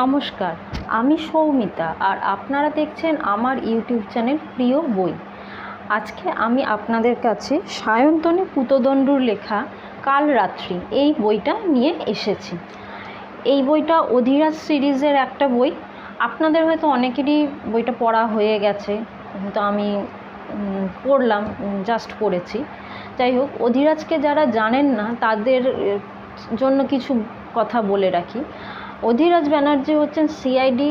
নমস্কার, আমি সৌমিতা আর আপনারা দেখছেন আমার ইউটিউব চ্যানেল প্রিয় বই। আজকে আমি আপনাদের কাছে সায়ন্তনী পুতদণ্ডুর লেখা কাল রাত্রি এই বইটা নিয়ে এসেছি। এই বইটা অধিরাজ সিরিজের একটা বই। আপনাদের হয়তো অনেকেরই বইটা পড়া হয়ে গেছে কিন্তু আমি পড়লাম জাস্ট পড়েছি। যাই হোক, অধিরাজকে যারা জানেন না, তাদের জন্য কিছু কথা বলে রাখি। অধিরাজ ব্যানার্জি হচ্ছেন সিআইডি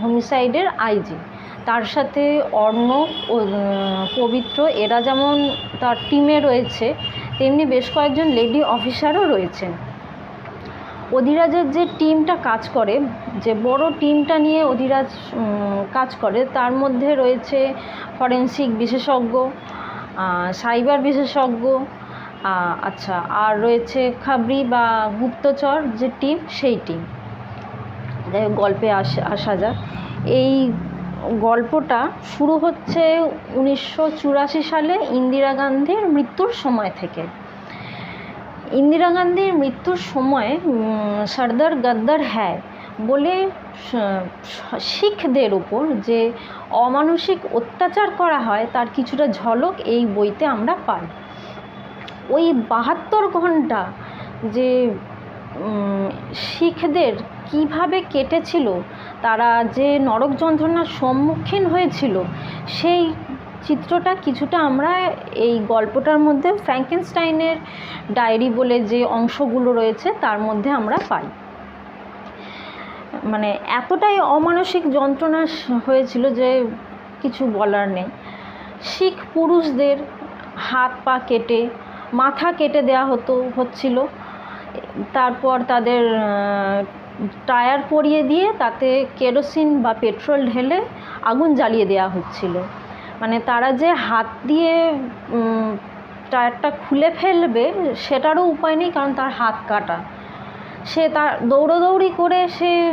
হোমিসাইডের আইজি তার সাথে অর্ণব পবিত্র, এরা যেমন তার টিমে রয়েছে, তেমনি বেশ কয়েকজন লেডি অফিসারও রয়েছেন। অধিরাজের যে টিমটা কাজ করে, যে বড় টিমটা নিয়ে অধিরাজ কাজ করে, তার মধ্যে রয়েছে ফরেন্সিক বিশেষজ্ঞ সাইবার বিশেষজ্ঞ আচ্ছা আর রয়েছে খাবরি বা গুপ্তচর যে টিম সেই টিম যাই হোক গল্পে আসা আসা যাক। এই গল্পটা শুরু হচ্ছে উনিশশো চুরাশি সালে ইন্দিরা গান্ধীর মৃত্যুর সময় থেকে। ইন্দিরা গান্ধীর মৃত্যুর সময় সর্দার গদ্দার হ্যায় বলে শিখদের উপর যে অমানসিক অত্যাচার করা হয়, তার কিছুটা ঝলক এই বইতে আমরা পাই। ওই বাহাত্তর ঘণ্টা যে শিখদের কীভাবে কেটেছিল, তারা যে নরক যন্ত্রণার সম্মুখীন হয়েছিল, সেই চিত্রটা কিছুটা আমরা এই গল্পটার মধ্যে ফ্র্যাঙ্কেনস্টাইনের ডায়েরি বলে যে অংশগুলো রয়েছে, তার মধ্যে আমরা পাই। মানে এতটাই অমানসিক যন্ত্রণা হয়েছিল যে কিছু বলার নেই। শিখ পুরুষদের হাত পা কেটে, মাথা কেটে দেওয়া হতো, হচ্ছিল। তারপর তাদের টায়ার পরিয়ে দিয়ে তাতে কেরোসিন বা পেট্রোল ঢেলে আগুন জ্বালিয়ে দেওয়া হচ্ছিল। মানে তারা যে হাত দিয়ে টায়ারটা খুলে ফেলবে সেটারও উপায় নেই কারণ তার হাত কাটা। সে তার দৌড়োদৌড়ি করে সে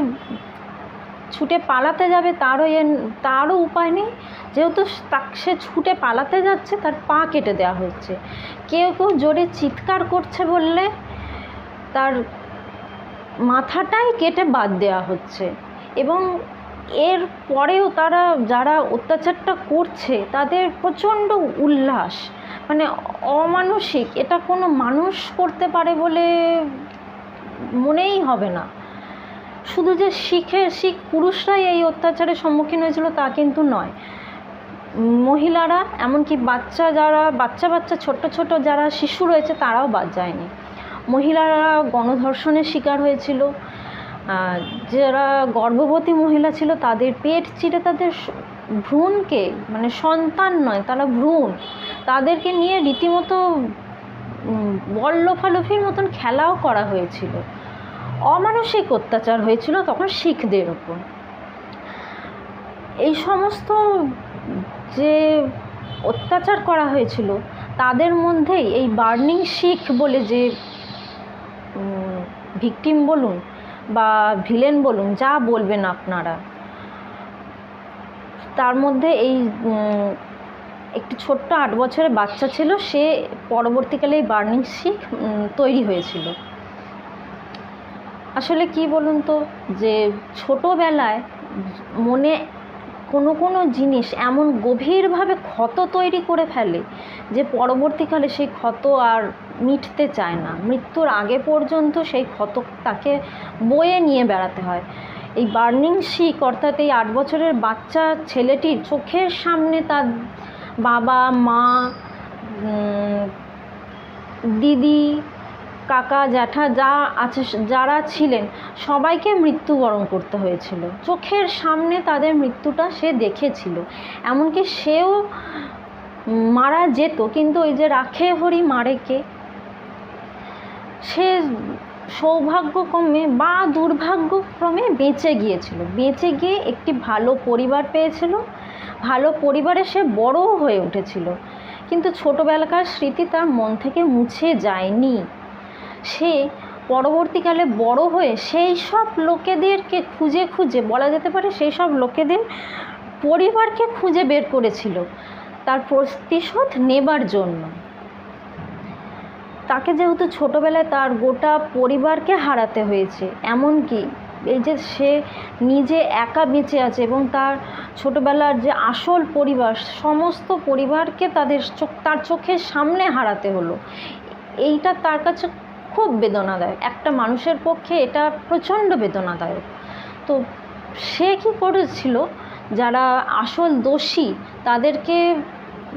ছুটে পালাতে যাবে তারও এ, তারও উপায় নেই। যেহেতু তা- সে ছুটে পালাতে যাচ্ছে, তার পা কেটে দেওয়া হচ্ছে। কেউ কেউ জোরে চিৎকার করছে বললে তার মাথাটাই কেটে বাদ দেওয়া হচ্ছে। এবং এর পরেও তারা, যারা অত্যাচারটা করছে, তাদের প্রচণ্ড উল্লাস। মানে অমানসিক। এটা কোনো মানুষ করতে পারে বলে মনেই হবে না। শুধু যে শিখে, শিখ পুরুষরাই এই অত্যাচারের সম্মুখীন হয়েছিল তা কিন্তু নয়। মহিলারা, এমনকি বাচ্চা যারা বাচ্চা বাচ্চা ছোট ছোট যারা শিশু রয়েছে, তারাও বাদ যায়নি। মহিলারা গণধর্ষণের শিকার হয়েছিল। যারা গর্ভবতী মহিলা ছিল তাদের পেট চিরে তাদের ভ্রূণকে মানে সন্তান নয় তারা ভ্রূণ। তাদেরকে নিয়ে রীতিমতো উম, বল লোফালোফির মতন খেলাও করা হয়েছিল। অমানসিক অত্যাচার হয়েছিল তখন শিখদের ওপর। এই সমস্ত যে অত্যাচার করা হয়েছিল তাদের মধ্যেই এই বার্নিং শিখ বলে যে ভিকটিম বলুন বা ভিলেন বলুন, যা বলবেন আপনারা। তার মধ্যে এই একটি ছোট্ট আট বছরের বাচ্চা ছিল, সে পরবর্তীকালে এই বার্নিং শিখ তৈরি হয়েছিল। আসলে কি বলুন তো, যে ছোটোবেলায় মনে কোনো কোনো জিনিস এমন গভীরভাবে ক্ষত তৈরি করে ফেলে যে পরবর্তীকালে সেই ক্ষত আর মিটতে চায় না। মৃত্যুর আগে পর্যন্ত সেই ক্ষত তাকে বয়ে নিয়ে বেড়াতে হয়। এই বার্নিং শিক অর্থাৎ এই আট বছরের বাচ্চা ছেলেটির চোখের সামনে তার বাবা, মা দিদি কাকা, জ্যাঠা যা আছে, যারা ছিলেন, সবাইকে মৃত্যুবরণ করতে হয়েছিল। চোখের সামনে তাদের মৃত্যুটা সে দেখেছিল। এমনকি সেও মারা যেত, কিন্তু ওই যে রাখে হরি মারে কে? সে সৌভাগ্যক্রমে বা দুর্ভাগ্যক্রমে বেঁচে গিয়েছিল। বেঁচে গিয়ে একটি ভালো পরিবার পেয়েছিল। ভালো পরিবারে সে বড়ও হয়ে উঠেছিল। কিন্তু ছোটোবেলাকার স্মৃতি তার মন থেকে মুছে যায়নি। সে পরবর্তীকালে বড় হয়ে সেই সব লোকেদেরকে খুঁজে খুঁজে, বলা যেতে পারে সেই সব লোকেদের পরিবারকে খুঁজে বের করেছিল তার প্রতিশোধ নেবার জন্য। তাকে যেহেতু ছোটোবেলায় তার গোটা পরিবারকে হারাতে হয়েছে, এমনকি এই যে সে নিজে একা বেঁচে আছে এবং তার ছোটোবেলার যে আসল পরিবার, সমস্ত পরিবারকে তাদের চোখ, তার চোখের সামনে হারাতে হলো, এইটা তার কাছে খুব বেদনাদায়ক। একটা মানুষের পক্ষে এটা প্রচণ্ড বেদনাদায়ক। তো সে কী করেছিল? যারা আসল দোষী, তাদেরকে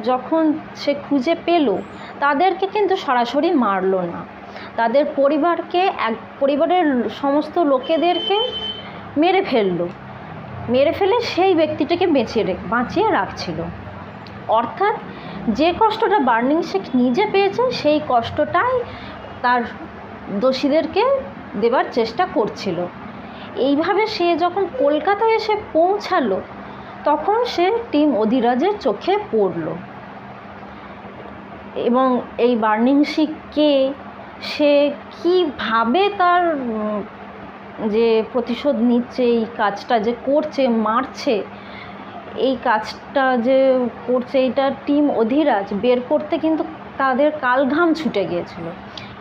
যখন সে খুঁজে পেল, তাদেরকে কিন্তু সরাসরি মারলো না। তাদের পরিবারকে, এক পরিবারের সমস্ত লোকেদেরকে মেরে ফেলল। মেরে ফেলে সেই ব্যক্তিটাকে বেঁচে রে, বাঁচিয়ে রাখছিল। অর্থাৎ যে কষ্টটা বার্নিং শেখ নিজে পেয়েছে, সেই কষ্টটাই তার দোষীদেরকে দেবার চেষ্টা করছিল। এইভাবে সে যখন কলকাতায় এসে পৌঁছালো, তখন সে টিম অধিরাজের চোখে পড়ল। এবং এই বার্নিং শিখকে সে কীভাবে তার যে প্রতিশোধ নিচ্ছে, এই কাজটা যে করছে, মারছে, এই কাজটা যে করছে, এইটা টিম অধিরাজ বের করতে কিন্তু তাদের কালঘাম ছুটে গিয়েছিল।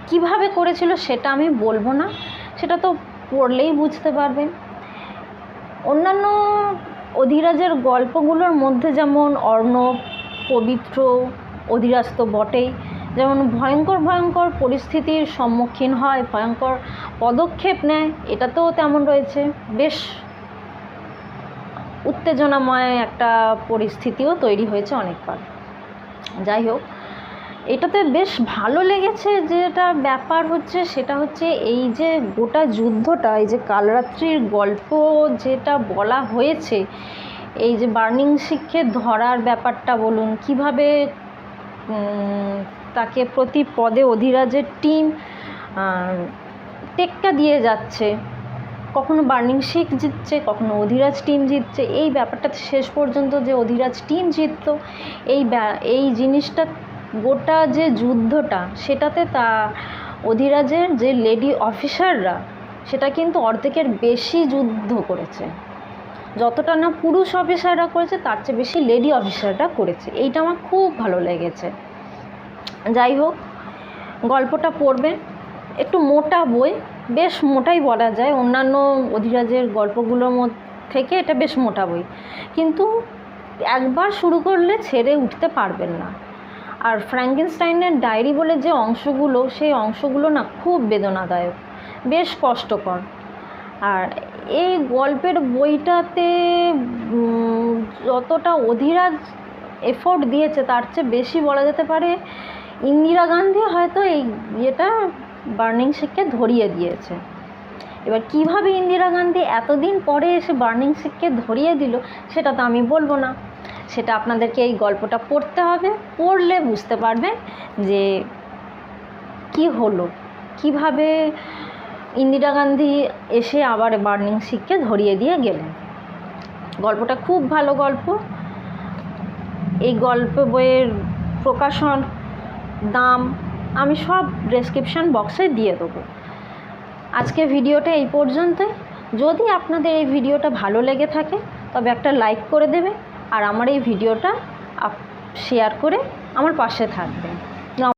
কীভাবে করেছিল সেটা আমি বলব না। সেটা তো পড়লেই বুঝতে পারবেন। অন্যান্য অধিরাজের গল্পগুলোর মধ্যে যেমন অর্ণব, পবিত্র, অধিরাজ তো বটেই, যেমন ভয়ঙ্কর ভয়ঙ্কর পরিস্থিতির সম্মুখীন হয়, ভয়ঙ্কর পদক্ষেপ নেয় এটা তো তেমন রয়েছে। বেশ উত্তেজনাময় একটা পরিস্থিতিও তৈরি হয়েছে অনেকবার। যাই হোক এটাতে বেশ ভালো লেগেছে যেটা ব্যাপার হচ্ছে, সেটা হচ্ছে এই যে গোটা যুদ্ধটা, এই যে কালরাত্রির গল্প যেটা বলা হয়েছে, এই যে বার্নিং শিখে ধরার ব্যাপারটা বলুন, কীভাবে তাকে প্রতি পদে অধিরাজের টিম টেক্কা দিয়ে যাচ্ছে। কখনো বার্নিং শিখ জিতছে, কখনো অধিরাজ টিম জিতছে। এই ব্যাপারটা শেষ পর্যন্ত যে অধিরাজ টিম জিততো এই এই জিনিসটা গোটা যে যুদ্ধটা, সেটাতে তা অধিরাজের যে লেডি অফিসাররা, সেটা কিন্তু অর্ধেকের বেশি যুদ্ধ করেছে। যতটা না পুরুষ অফিসাররা করেছে, তার চেয়ে বেশি লেডি অফিসাররা করেছে। এইটা আমার খুব ভালো লেগেছে। যাই হোক, গল্পটা পড়বেন একটু মোটা বই, বেশ মোটাই বলা যায়। অন্যান্য অধিরাজের গল্পগুলোর মধ্যে থেকে এটা বেশ মোটা বই। কিন্তু একবার শুরু করলে ছেড়ে উঠতে পারবেন না। আর ফ্র্যাঙ্কেনস্টাইনের ডায়েরি বলে যে অংশগুলো, সেই অংশগুলো না খুব বেদনাদায়ক, বেশ কষ্টকর। আর এই গল্পের বইটাতে যতটা অধিরাজ এফোর্ট দিয়েছে, তার চেয়ে বেশি বলা যেতে পারে ইন্দিরা গান্ধী হয়তো এই ইয়েটা বার্নিং শেখকে ধরিয়ে দিয়েছে। এবার কীভাবে ইন্দিরা গান্ধী এতদিন পরে এসে বার্নিং শেখকে ধরিয়ে দিল, সেটা তো আমি বলব না। সেটা আপনাদেরকে এই গল্পটা পড়তে হবে। পড়লে বুঝতে পারবেন যে কি হলো। কীভাবে ইন্দিরা গান্ধী এসে আবার বার্নিং শিখকে ধরিয়ে দিয়ে গেলেন। গল্পটা খুব ভালো গল্প। এই গল্প বইয়ের প্রকাশন, দাম আমি সব ডেসক্রিপশান বক্সে দিয়ে দেবো। আজকে ভিডিওটা এই পর্যন্তই। যদি আপনাদের এই ভিডিওটা ভালো লেগে থাকে, তবে একটা লাইক করে দেবে। আর আমার এই ভিডিওটা শেয়ার করে আমার পাশে থাকবেন।